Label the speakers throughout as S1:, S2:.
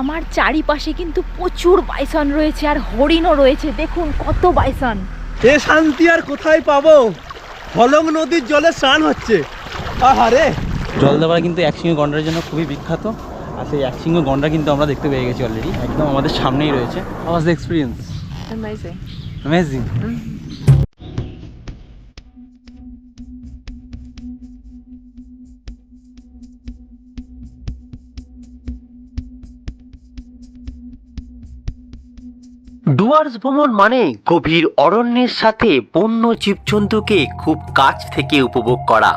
S1: আমার চারিপাশে কিন্তু প্রচুর বাইসন রয়েছে আর হরিণও রয়েছে দেখুন কত বাইসন
S2: এ শান্তি আর কোথায় পাবো হলং নদীর জলে স্নান হচ্ছে আহারে
S3: দেওয়ার কিন্তু একসিংহ গন্ডার জন্য খুবই বিখ্যাত আর সেই একসিংহ গন্ডা কিন্তু আমরা দেখতে পেয়ে গেছি অলরেডি একদম আমাদের সামনেই রয়েছে আওয়াজ এক্সপিরিয়েন্স অ্যামেজিং অ্যামেজিং
S4: ডুয়ার্স ভ্রমণ মানে গভীর অরণ্যের সাথে বন্য জীবজন্তুকে খুব কাছ থেকে উপভোগ করা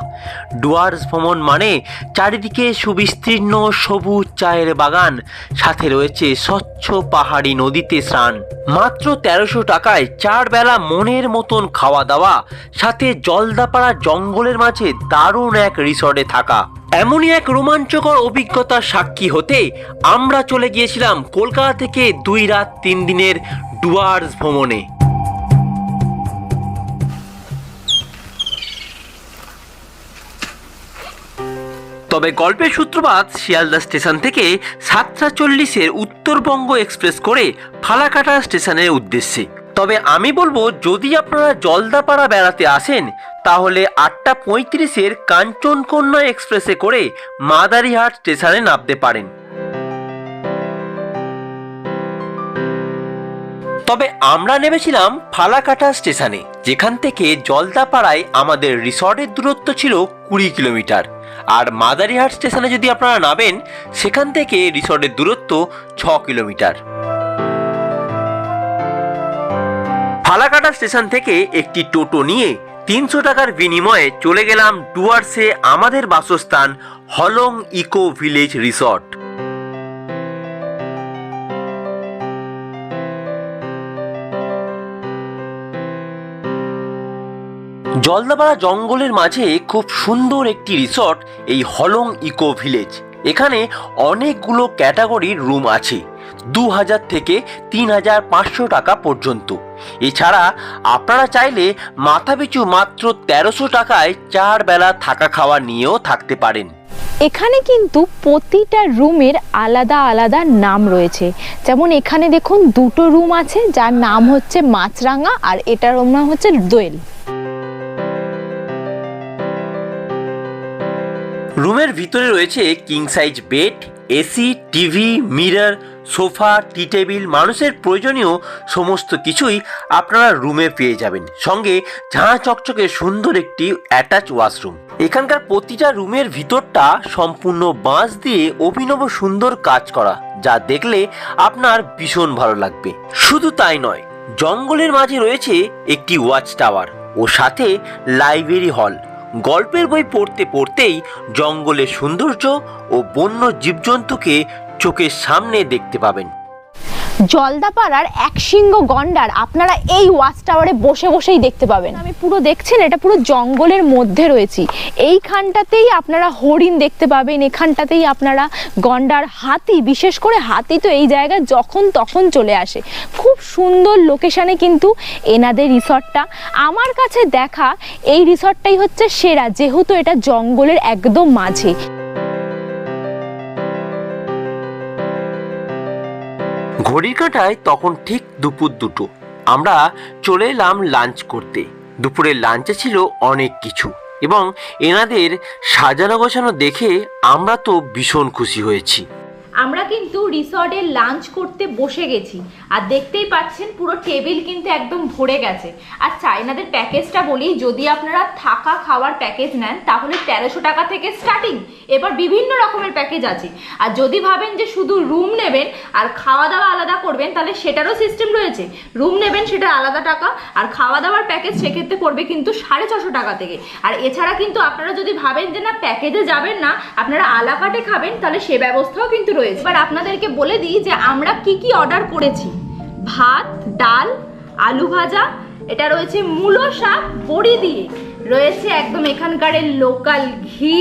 S4: ডুয়ার্স ভ্রমণ মানে চারিদিকে সুবিস্তীর্ণ সবুজ চায়ের বাগান সাথে রয়েছে স্বচ্ছ পাহাড়ি নদীতে স্নান মাত্র তেরোশো টাকায় চার বেলা মনের মতন খাওয়া দাওয়া সাথে জলদাপাড়া জঙ্গলের মাঝে দারুণ এক রিসর্টে থাকা এমনই এক রোমাঞ্চকর অভিজ্ঞতার সাক্ষী হতে আমরা চলে গিয়েছিলাম কলকাতা থেকে দুই রাত তিন দিনের ডুয়ার্স ভ্রমণে তবে গল্পের সূত্রপাত শিয়ালদা স্টেশন থেকে সাতটা চল্লিশের উত্তরবঙ্গ এক্সপ্রেস করে ফালাকাটা স্টেশনের উদ্দেশ্যে তবে আমি বলবো যদি আপনারা জলদাপাড়া বেড়াতে আসেন তাহলে আটটা পঁয়ত্রিশের কাঞ্চনকন্যা এক্সপ্রেসে করে মাদারিহাট স্টেশনে নামতে পারেন তবে আমরা নেমেছিলাম ফালাকাটা স্টেশনে যেখান থেকে জলদাপাড়ায় আমাদের রিসর্টের দূরত্ব ছিল কুড়ি কিলোমিটার আর মাদারিহাট স্টেশনে যদি আপনারা নামেন সেখান থেকে রিসর্টের দূরত্ব ছ কিলোমিটার ফালাকাটা স্টেশন থেকে একটি টোটো নিয়ে তিনশো টাকার বিনিময়ে চলে গেলাম ডুয়ার্সে আমাদের বাসস্থান Hollong eco village resort Jaldapara জঙ্গলের মাঝে খুব সুন্দর একটি রিসর্ট এই হলং ইকো ভিলেজ এখানে অনেকগুলো ক্যাটাগরির রুম আছে দু হাজার থেকে তিন হাজার পাঁচশো টাকা পর্যন্ত এছাড়া আপনারা চাইলে মাথাপিছু মাত্র তেরোশো টাকায় চার বেলা থাকা খাওয়া নিয়েও থাকতে পারেন
S1: এখানে কিন্তু প্রতিটা রুমের আলাদা আলাদা নাম রয়েছে যেমন এখানে দেখুন দুটো রুম আছে যার নাম হচ্ছে মাছরাঙা আর এটার নাম হচ্ছে দোয়েল
S4: রুমের ভিতরে রয়েছে king size bed AC TV mirror sofa tea table মানুষের প্রয়োজনীয় সমস্ত কিছুই আপনারা রুমে পেয়ে যাবেন সঙ্গে ঝাঁ চকচকে সুন্দর একটি অ্যাটাচ ওয়াশরুম এখানকার প্রতিটা রুমের ভিতরটা সম্পূর্ণ বাঁশ দিয়ে অভিনব সুন্দর কাজ করা যা দেখলে আপনার ভীষণ ভালো লাগবে শুধু তাই নয় জঙ্গলের মাঝে রয়েছে একটি ওয়াচ টাওয়ার ও সাথে লাইব্রেরি হল গল্পের বই পড়তে পড়তেই জঙ্গলের সৌন্দর্য ও বন্য জীবজন্তুকে চোখের সামনে দেখতে পাবেন
S1: জলদাপাড়ার এক শৃঙ্গ গন্ডার আপনারা এই ওয়াচ টাওয়ারে বসে বসেই দেখতে পাবেন আমি পুরো দেখছেন এটা পুরো জঙ্গলের মধ্যে রয়েছি এইখানটাতেই আপনারা হরিণ দেখতে পাবেন এখানটাতেই আপনারা গন্ডার হাতি বিশেষ করে হাতি তো এই জায়গায় যখন তখন চলে আসে খুব সুন্দর লোকেশানে কিন্তু এনাদের রিসর্টটা আমার কাছে দেখা এই রিসর্টটাই হচ্ছে সেরা যেহেতু এটা জঙ্গলের একদম মাঝে
S4: ঘড়ি কাটায় তখন ঠিক দুপুর দুটো আমরা চলে এলাম লাঞ্চ করতে দুপুরের লাঞ্চে ছিল অনেক কিছু এবং এনাদের সাজানো গোছানো দেখে আমরা তো ভীষণ খুশি হয়েছি
S1: আমরা কিন্তু রিসর্টে লাঞ্চ করতে বসে গেছি আর দেখতেই পাচ্ছেন পুরো টেবিল কিন্তু একদম ভরে গেছে আর চাইনাদের প্যাকেজটা বলি যদি আপনারা থাকা খাওয়ার প্যাকেজ নেন তাহলে তেরোশো টাকা থেকে স্টার্টিং এবার বিভিন্ন রকমের প্যাকেজ আছে আর যদি ভাবেন যে শুধু রুম নেবেন আর খাওয়া দাওয়া আলাদা করবেন তাহলে সেটারও সিস্টেম রয়েছে রুম নেবেন সেটা আলাদা টাকা আর খাওয়া দাওয়ার প্যাকেজ সেক্ষেত্রে পড়বে কিন্তু সাড়ে ছশো টাকা থেকে আর এছাড়া কিন্তু আপনারা যদি ভাবেন যে না প্যাকেজে যাবেন না আপনারা আলাকাটে খাবেন তাহলে সে ব্যবস্থাও কিন্তু রয়েছে রয়েছে এবার আপনাদেরকে বলে দিই যে আমরা কি কি অর্ডার করেছি ভাত ডাল আলু ভাজা এটা রয়েছে মূলো শাক বড়ি দিয়ে রয়েছে একদম এখানকারের লোকাল ঘি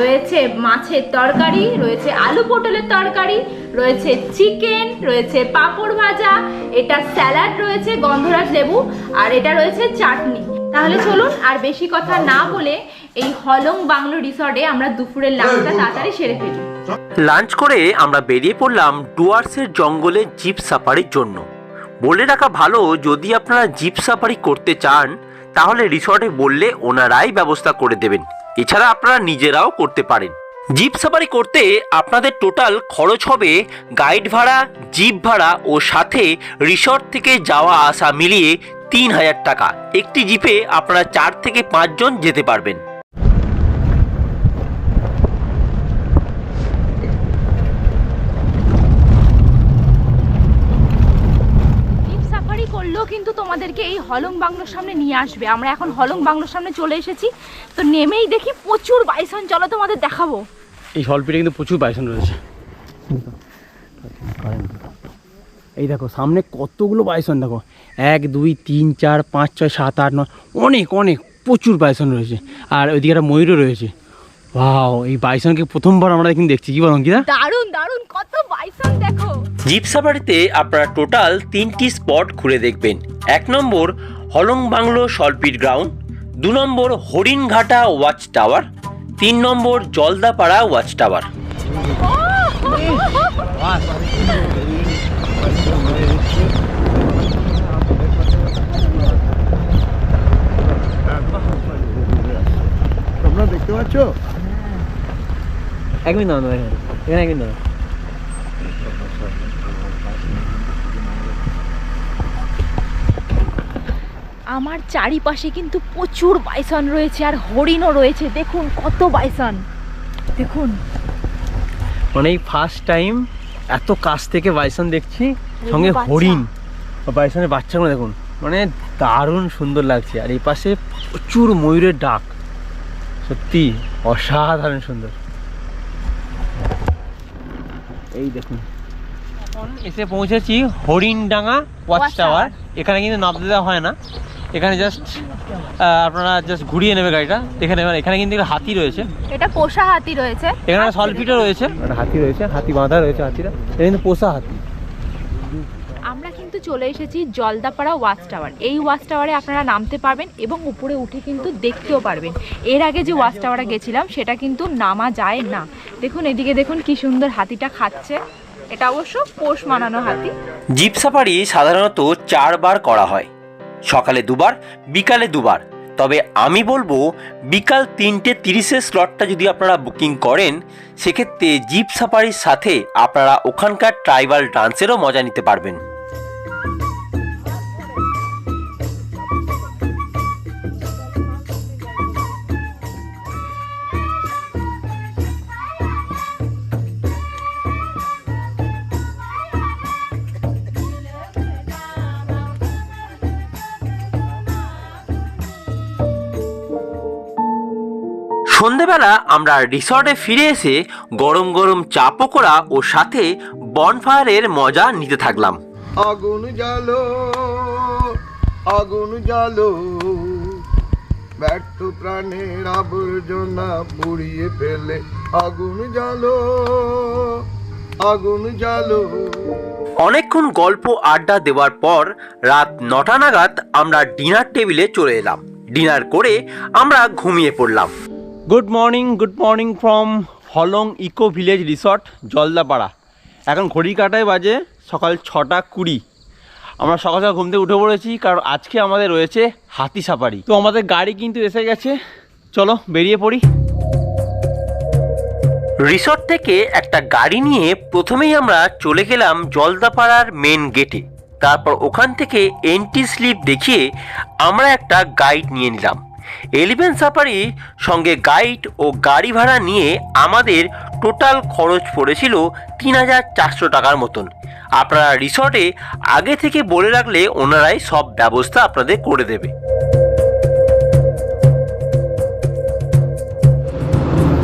S1: রয়েছে মাছের তরকারি রয়েছে আলু পটলের তরকারি রয়েছে চিকেন রয়েছে পাঁপড় ভাজা এটা স্যালাড রয়েছে গন্ধরাজ লেবু আর এটা রয়েছে চাটনি তাহলে চলুন আর বেশি কথা না বলে এই হলং বাংলো রিসর্টে আমরা দুপুরের লাঞ্চটা তাড়াতাড়ি সেরে ফেলি
S4: লাঞ্চ করে আমরা বেরিয়ে পড়লাম ডুয়ার্সের জঙ্গলে জিপ সাফারির জন্য বলে রাখা ভালো যদি আপনারা জিপ সাফারি করতে চান তাহলে রিসর্টে বললে ওনারাই ব্যবস্থা করে দেবেন এছাড়া আপনারা নিজেরাও করতে পারেন জিপ সাফারি করতে আপনাদের টোটাল খরচ হবে গাইড ভাড়া জিপ ভাড়া ও সাথে রিসর্ট থেকে যাওয়া আসা মিলিয়ে তিন হাজার টাকা একটি জিপে আপনারা চার থেকে পাঁচজন যেতে পারবেন
S1: তোমাদেরকে এই হলং বাংলোর সামনে নিয়ে আসবে আমরা এখন হলং বাংলোর সামনে চলে এসেছি তো নেমেই দেখি প্রচুর বাইসন চলো তোমাদের দেখাবো
S3: এই হলপিটে কিন্তু প্রচুর বাইসন রয়েছে এই দেখো সামনে কতগুলো বাইসন দেখো এক দুই তিন চার পাঁচ ছয় সাত আট নয় অনেক অনেক প্রচুর বাইসন রয়েছে আর ওইদিকে একটা ময়ূরও রয়েছে ওয়াও এই বাইসনকে প্রথমবার আমরা এখন দেখছি কি বলুন কিনা
S1: দারুন দারুন কত বাইসন দেখো
S4: জিপ সাফারিতে আপনারা টোটাল তিনটি স্পট ঘুরে দেখবেন এক নম্বর হলং বাংলো সলপিট গ্রাউন্ড দু নম্বর হরিণঘাটা ওয়াচ টাওয়ার তিন নম্বর জলদাপাড়া ওয়াচ টাওয়ার
S2: দেখতে পাচ্ছ
S3: এক মিনিট দাঁড়ানো এখানে এখানে এক মিনিট
S1: আমার চারিপাশে কিন্তু প্রচুর বাইসন রয়েছে আর হরিণও রয়েছে দেখুন কত বাইসন দেখুন
S3: মানে এই ফার্স্ট টাইম এত কাছ থেকে বাইসন দেখছি সঙ্গে হরিণ বাইসনের বাচ্চাগুলো দেখুন মানে দারুণ সুন্দর লাগছে আর এই পাশে প্রচুর ময়ূরের ডাক সত্যি অসাধারণ সুন্দর এই দেখুন এখন এসে পৌঁছেছি হরিণডাঙ্গা ওয়াচ টাওয়ার এখানে কিন্তু নাম দেওয়া হয় না এখানে জাস্ট আপনারা জাস্ট ঘুরিয়ে নেবে গাড়িটা দেখে নেবেন এখানে কিন্তু হাতি রয়েছে
S1: এটা পোষা হাতি রয়েছে
S3: এখানে সলফিটা রয়েছে হাতি রয়েছে হাতি বাঁধা রয়েছে হাতিরা এটা কিন্তু পোষা হাতি
S1: কিন্তু চলে এসেছি জলদাপাড়া ওয়াচ টাওয়ার এই ওয়াচ টাওয়ারে আপনারা নামতে পারবেন এবং উপরে উঠে কিন্তু দেখতেও পারবেন এর আগে যে ওয়াচ টাওয়ারে গেছিলাম সেটা কিন্তু নামা যায় না দেখুন এদিকে দেখুন কি সুন্দর হাতিটা খাচ্ছে এটা অবশ্য পোষ মানানো হাতি
S4: জিপ সাফারি সাধারণত চারবার করা হয় সকালে দুবার বিকালে দুবার তবে আমি বলবো বিকাল তিনটে তিরিশের স্লটটা যদি আপনারা বুকিং করেন সেক্ষেত্রে জিপ সাফারির সাথে আপনারা ওখানকার ট্রাইবাল ডান্সেরও মজা নিতে পারবেন সন্ধেবেলা আমরা রিসর্টে ফিরে এসে গরম গরম চা পকোড়া ও সাথে বনফায়ারের মজা নিতে থাকলাম আগুন জ্বালো আগুন জ্বালো ব্যর্থ প্রাণের আবর্জনা পুড়িয়ে ফেলে আগুন জ্বালো আগুন জ্বালো অনেকক্ষণ গল্প আড্ডা দেওয়ার পর রাত নটা নাগাদ আমরা ডিনার টেবিলে চলে এলাম ডিনার করে আমরা ঘুমিয়ে পড়লাম
S3: good morning good morning from Hollong eco village resort Jaldapara এখন ঘড়ি কাটায় বাজে সকাল ছটা কুড়ি আমরা সকাল সকাল ঘুম থেকে উঠে পড়েছি কারণ আজকে আমাদের রয়েছে হাতি সাফারি তো আমাদের গাড়ি কিন্তু এসে গেছে চলো বেরিয়ে পড়ি
S4: রিসর্ট থেকে একটা গাড়ি নিয়ে প্রথমেই আমরা চলে গেলাম জলদাপাড়ার মেন গেটে তারপর ওখান থেকে এন্টি স্লিপ দেখিয়ে আমরা একটা গাইড নিয়ে নিলাম এলিভেন সাফারি সঙ্গে গাইড ও গাড়ি ভাড়া নিয়ে আমাদের টোটাল খরচ পড়েছিল তিন হাজার চারশো টাকার মতন আপনারা রিসর্টে আগে থেকে বলে রাখলে ওনারাই সব ব্যবস্থা আপনাদের করে দেবে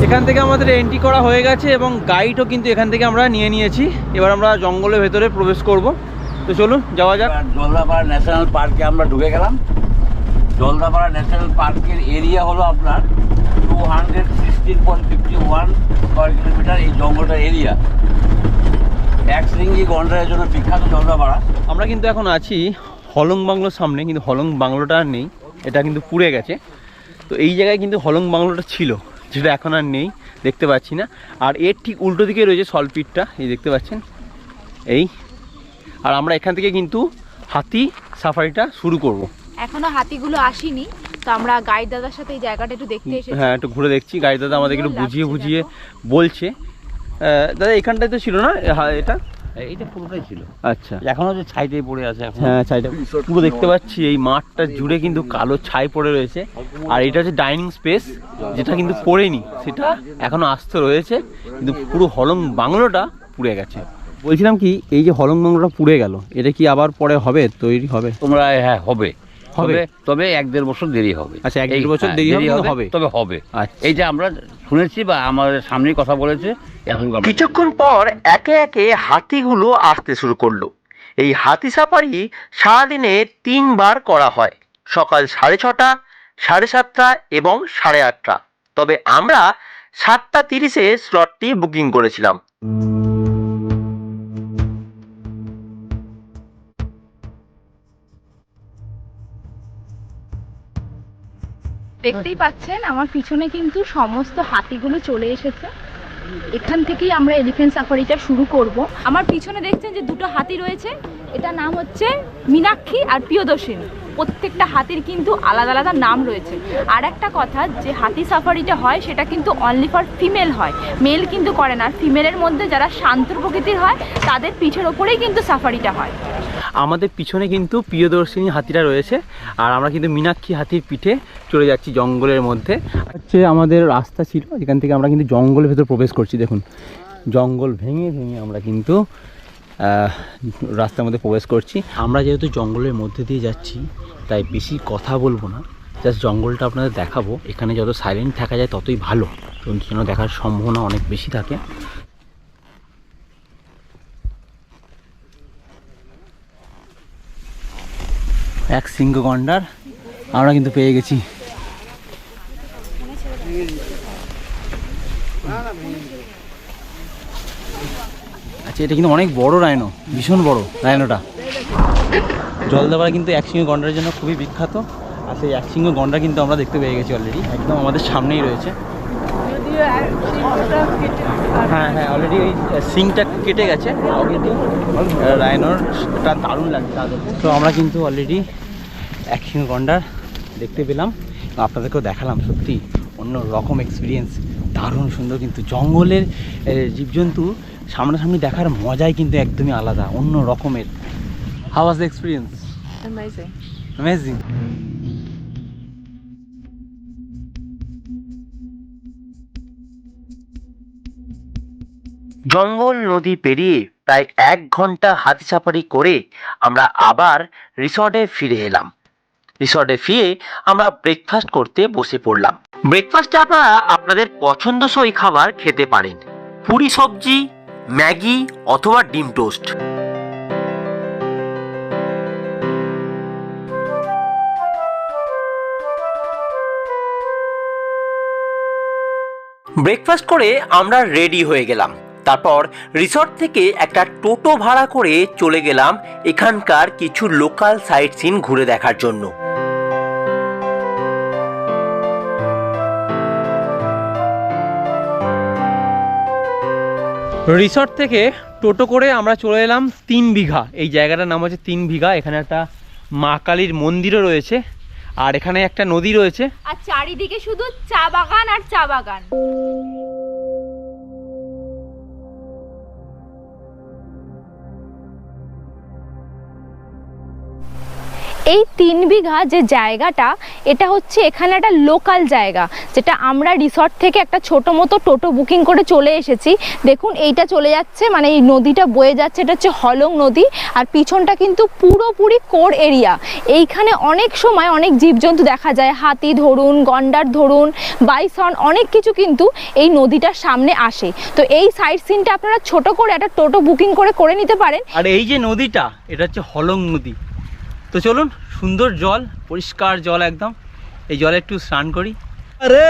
S3: এখান থেকে আমাদের এন্ট্রি করা হয়ে গেছে এবং গাইডও কিন্তু এখান থেকে আমরা নিয়ে নিয়েছি এবার আমরা জঙ্গলের ভেতরে প্রবেশ করব তো চলুন যাওয়া যাক
S2: জলদাপাড়া ন্যাশনাল পার্কে আমরা ঢুকে গেলাম জলদাপাড়া ন্যাশনাল পার্কের এরিয়া হলো আপনার two hundred sixteen point fifty one square kilometer এই জঙ্গলটার এরিয়া এক শৃঙ্গি গন্ডারের জন্য বিখ্যাত জলদাপাড়া
S3: আমরা কিন্তু এখন আছি হলং বাংলোর সামনে কিন্তু হলং বাংলোটা আর নেই এটা কিন্তু পুড়ে গেছে তো এই জায়গায় কিন্তু হলং বাংলোটা ছিল যেটা এখন আর নেই দেখতে পাচ্ছি না আর এর ঠিক উল্টো দিকে রয়েছে সলপিটটা এই দেখতে পাচ্ছেন এই আর আমরা এখান থেকে কিন্তু হাতি সাফারিটা শুরু করব
S1: এখনো হাতিগুলো আসেনি তো আমরা গাইড দাদার সাথে এই জায়গাটা একটু দেখতে এসেছি
S3: হ্যাঁ একটু ঘুরে দেখছি গাইড দাদা আমাদের একটু বুঝিয়ে বুঝিয়ে বলছে দাদা এখানটায় তো ছিল না এটা ছিল আচ্ছা এখনো পড়ে আছে হ্যাঁ ছাইটা পুরো দেখতে পাচ্ছি এই মাঠটা জুড়ে কিন্তু কালো ছাই পড়ে রয়েছে আর এটা হচ্ছে ডাইনিং স্পেস যেটা কিন্তু সেটা এখনো আস্ত রয়েছে কিন্তু পুরো হলং বাংলোটা পুড়ে গেছে বলছিলাম কি এই যে হলং বাংলোটা পুড়ে গেল এটা কি আবার পরে হবে তৈরি হবে
S5: তোমরা হ্যাঁ হবে হবে তবে এক দেড় বছর দেরি হবে
S3: আচ্ছা এক দেড় বছর হ্যাঁ, দেরি হবে
S5: তবে হবে আচ্ছা। এই যে আমরা শুনেছি বা আমাদের সামনেই কথা বলেছে
S4: কিছুক্ষণ পর একে একে হাতিগুলো আসতে শুরু করলো এই হাতি সাফারি সারাদিনে তিনবার করা হয় সকাল সাড়ে ছটা সাড়ে সাতটা এবং সাড়ে আটটা তবে আমরা সাতটা তিরিশে স্লটটি বুকিং করেছিলাম
S1: দেখতেই পাচ্ছেন আমার পিছনে কিন্তু সমস্ত হাতিগুলো চলে এসেছে এখান থেকেই আমরা এলিফেন্ট সাফারিটা শুরু করব আমার পিছনে দেখছেন যে দুটো হাতি রয়েছে এটা নাম হচ্ছে মীনাক্ষী আর প্রিয়দর্শিনী প্রত্যেকটা হাতির কিন্তু আলাদা আলাদা নাম রয়েছে আর একটা কথা যে হাতি সাফারিটা হয় সেটা কিন্তু অনলি ফর ফিমেল হয় মেল কিন্তু করে না ফিমেলের মধ্যে যারা শান্ত প্রকৃতির হয় তাদের পিঠের ওপরেই কিন্তু সাফারিটা হয়
S3: আমাদের পিছনে কিন্তু প্রিয়দর্শিনী হাতিরা রয়েছে আর আমরা কিন্তু মীনাক্ষী হাতির পিঠে চলে যাচ্ছি জঙ্গলের মধ্যে হচ্ছে আমাদের রাস্তা ছিল এখান থেকে আমরা কিন্তু জঙ্গলের ভেতর প্রবেশ করছি দেখুন জঙ্গল ভেঙে ভেঙে আমরা কিন্তু রাস্তার মধ্যে প্রবেশ করছি আমরা যেহেতু জঙ্গলের মধ্যে দিয়ে যাচ্ছি তাই বেশি কথা বলবো না জাস্ট জঙ্গলটা আপনাদের দেখাবো এখানে যত সাইলেন্ট থাকা যায় ততই ভালো যেন দেখার সম্ভাবনা অনেক বেশি থাকে এক সিংহ গন্ডার আমরা কিন্তু পেয়ে গেছি আছে এটা কিন্তু অনেক বড় রায়নো ভীষণ বড় রায়নোটা জলদাপাড়া কিন্তু একসঙ্গে গন্ডার জন্য খুবই বিখ্যাত আর সেই একসঙ্গে গন্ডা কিন্তু আমরা দেখতে পেয়ে গেছি অলরেডি একদম আমাদের সামনেই রয়েছে হ্যাঁ হ্যাঁ অলরেডি ওই সিংটা কেটে গেছে রায়নোর রায়নোরটা দারুণ লাগছে তো আমরা কিন্তু অলরেডি একসঙ্গে গন্ডার দেখতে পেলাম আপনাদেরকেও দেখালাম সত্যি অন্য রকম এক্সপিরিয়েন্স দারুণ সুন্দর কিন্তু জঙ্গলের জীবজন্তু সামনাসামনি দেখার মজাই কিন্তু একদমই আলাদা অন্য রকমের হাউ ওয়াজ এক্সপিরিয়েন্স অ্যামেজিং
S4: জঙ্গল নদী পেরিয়ে প্রায় এক ঘন্টা হাতি সাফারি করে আমরা আবার রিসর্টে ফিরে এলাম রিসর্টে ফিরে আমরা ব্রেকফাস্ট করতে বসে পড়লাম ব্রেকফাস্টে আপনারা আপনাদের পছন্দসই খাবার খেতে পারেন পুরি সবজি ম্যাগি অথবা ডিম টোস্ট ব্রেকফাস্ট করে আমরা রেডি হয়ে গেলাম তারপর রিসর্ট থেকে একটা টোটো ভাড়া করে চলে গেলাম এখানকার কিছু লোকাল সাইট সিন ঘুরে দেখার জন্য
S3: রিসর্ট থেকে টোটো করে আমরা চলে এলাম তিন বিঘা এই জায়গাটার নাম হচ্ছে তিন বিঘা এখানে একটা মা কালীর মন্দিরও রয়েছে আর এখানে একটা নদী রয়েছে
S1: আর চারিদিকে শুধু চা বাগান আর চা বাগান এই তিন বিঘা যে জায়গাটা এটা হচ্ছে এখানে একটা লোকাল জায়গা যেটা আমরা রিসর্ট থেকে একটা ছোট মতো টোটো বুকিং করে চলে এসেছি দেখুন এইটা চলে যাচ্ছে মানে এই নদীটা বয়ে যাচ্ছে এটা হচ্ছে হলং নদী আর পিছনটা কিন্তু পুরোপুরি কোর এরিয়া এইখানে অনেক সময় অনেক জীবজন্তু দেখা যায় হাতি ধরুন গন্ডার ধরুন বাইসন অনেক কিছু কিন্তু এই নদীটার সামনে আসে তো এই সাইড সিনটা আপনারা ছোট করে একটা টোটো বুকিং করে করে নিতে পারেন
S3: আর এই যে নদীটা এটা হচ্ছে হলং নদী তো চলুন সুন্দর জল পরিষ্কার জল একদম এই জলে একটু স্নান করি
S2: আরে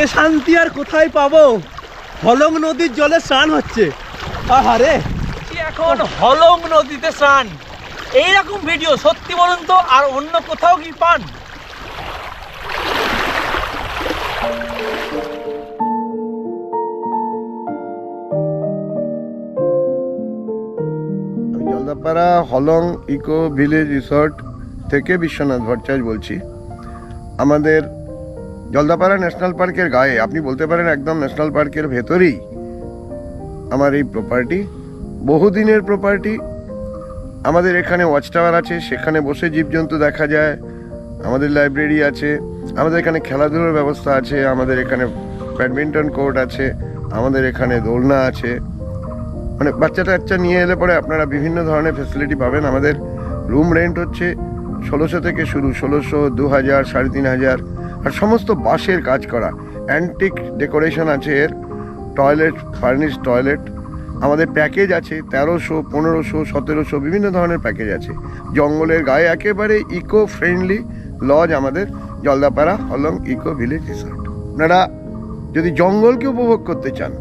S2: এ শান্তি আর কোথায় পাবো হলং নদীর জলে স্নান হচ্ছে আহারে
S4: এখন হলং নদীতে স্নান এইরকম ভিডিও সত্যি বলুন তো আর অন্য কোথাও কি পান
S2: পাড়া হলং ইকো ভিলেজ রিসর্ট থেকে বিশ্বনাথ ভট্টাচার্য বলছি আমাদের জলদাপাড়া ন্যাশনাল পার্কের গায়ে আপনি বলতে পারেন একদম ন্যাশনাল পার্কের ভেতরেই আমার এই প্রপার্টি বহুদিনের প্রপার্টি আমাদের এখানে ওয়াচ টাওয়ার আছে সেখানে বসে জীবজন্তু দেখা যায় আমাদের লাইব্রেরি আছে আমাদের এখানে খেলাধুলোর ব্যবস্থা আছে আমাদের এখানে ব্যাডমিন্টন কোর্ট আছে আমাদের এখানে দোলনা আছে মানে বাচ্চা টাচ্চা নিয়ে এলে পরে আপনারা বিভিন্ন ধরনের ফেসিলিটি পাবেন আমাদের রুম রেন্ট হচ্ছে ষোলোশো থেকে শুরু ষোলোশো দু হাজার সাড়ে তিন হাজার আর সমস্ত বাঁশের কাজ করা অ্যান্টিক ডেকোরেশন আছে এর টয়লেট ফার্নিশ টয়লেট আমাদের প্যাকেজ আছে তেরোশো পনেরোশো সতেরোশো বিভিন্ন ধরনের প্যাকেজ আছে জঙ্গলের গায়ে একেবারে ইকো ফ্রেন্ডলি লজ আমাদের Jaldapara Hollong eco village resort আপনারা যদি জঙ্গলকে উপভোগ করতে চান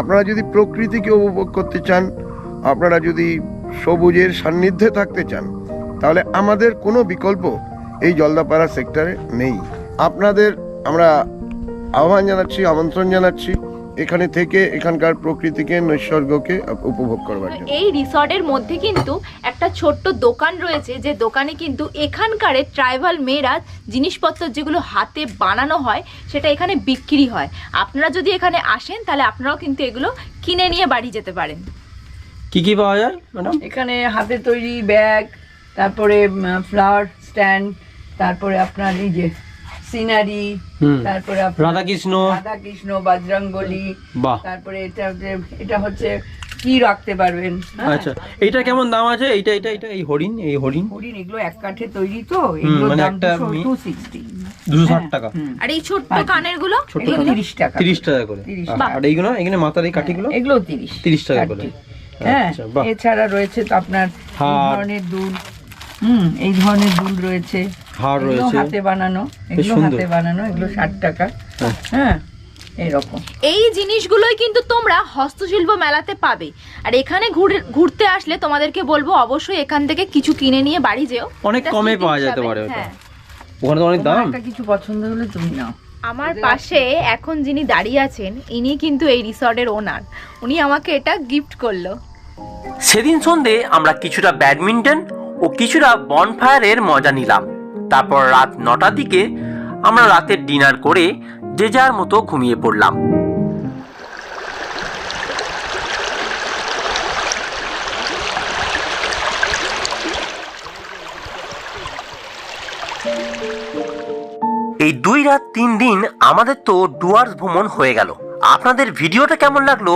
S2: আপনারা যদি প্রকৃতিকে উপভোগ করতে চান আপনারা যদি সবুজের সান্নিধ্যে থাকতে চান তাহলে আমাদের কোনো বিকল্প এই জলদাপাড়া সেক্টরে নেই আপনাদের আমরা আহ্বান জানাচ্ছি আমন্ত্রণ জানাচ্ছি এখানে থেকে এখানকার প্রকৃতিকে নৈসর্গকে উপভোগ করবার
S1: জন্য এই রিসর্টের মধ্যে কিন্তু একটা ছোট্ট দোকান রয়েছে যে দোকানে কিন্তু এখানকার ট্রাইবাল মেয়েরা জিনিসপত্র যেগুলো হাতে বানানো হয় সেটা এখানে বিক্রি হয় আপনারা যদি এখানে আসেন তাহলে আপনারাও কিন্তু এগুলো কিনে নিয়ে বাড়ি যেতে পারেন
S3: কি কি পাওয়া যায় ম্যাডাম
S6: এখানে হাতে তৈরি ব্যাগ তারপরে ফ্লাওয়ার স্ট্যান্ড তারপরে আপনার এই যে সিনারি
S3: তারপরে রাধাকৃষ্ণ
S6: রাধাকৃষ্ণ বাজরঙ্গলি তারপরে এটা এটা হচ্ছে কি রাখতে পারবেন
S3: হ্যাঁ? আচ্ছা এটা কেমন দাম আছে এটা এটা এটা এই হরিণ এই হরিণ
S6: হরিণ এগুলো এক কাঠে তৈরি তো এগুলো মানে দাম 260
S3: 260 টাকা
S1: আর এই ছোট কানের গুলো
S6: 30 টাকা
S3: 30 টাকা করে আর এইগুলো এখানে মাথার এই কাঠিগুলো এগুলো 30 30 টাকা করে
S6: হ্যাঁ আচ্ছা, এছাড়া রয়েছে তো আপনার ধরনের দুধ হুম এই ধরনের দুল রয়েছে হাতে বানানো এগুলো হাতে বানানো এগুলো ষাট টাকা হ্যাঁ, হ্যাঁ
S1: এই জিনিসগুলোই কিন্তু তোমরা হস্তশিল্প মেলাতে পাবে আর এখানে ঘুরতে আসলে তোমাদেরকে বলবো অবশ্যই এখান থেকে কিছু কিনে নিয়ে বাড়ি যেও
S3: অনেক কমে পাওয়া যেতে পারে হ্যাঁ। ওখানে অনেক দাম
S6: কিছু পছন্দ হলে তুমি নাও
S1: আমার পাশে এখন যিনি দাঁড়িয়ে আছেন ইনি কিন্তু এই রিসর্টের ওনার উনি আমাকে এটা গিফট করলো
S4: সেদিন সন্ধে আমরা কিছুটা ব্যাডমিন্টন ও কিছুটা বনফায়ারের মজা নিলাম তারপর রাত নটার দিকে আমরা রাতের ডিনার করে যে যার মতো ঘুমিয়ে পড়লাম এই দুই রাত তিন দিন আমাদের তো ডুয়ার্স ভ্রমণ হয়ে গেল আপনাদের ভিডিওটা কেমন লাগলো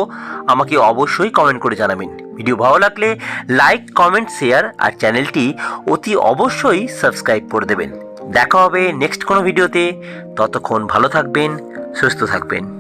S4: আমাকে অবশ্যই কমেন্ট করে জানাবেন ভিডিও ভালো লাগলে লাইক কমেন্ট শেয়ার আর চ্যানেলটি অতি অবশ্যই সাবস্ক্রাইব করে দেবেন দেখা হবে নেক্সট কোনো ভিডিওতে ততক্ষণ ভালো থাকবেন সুস্থ থাকবেন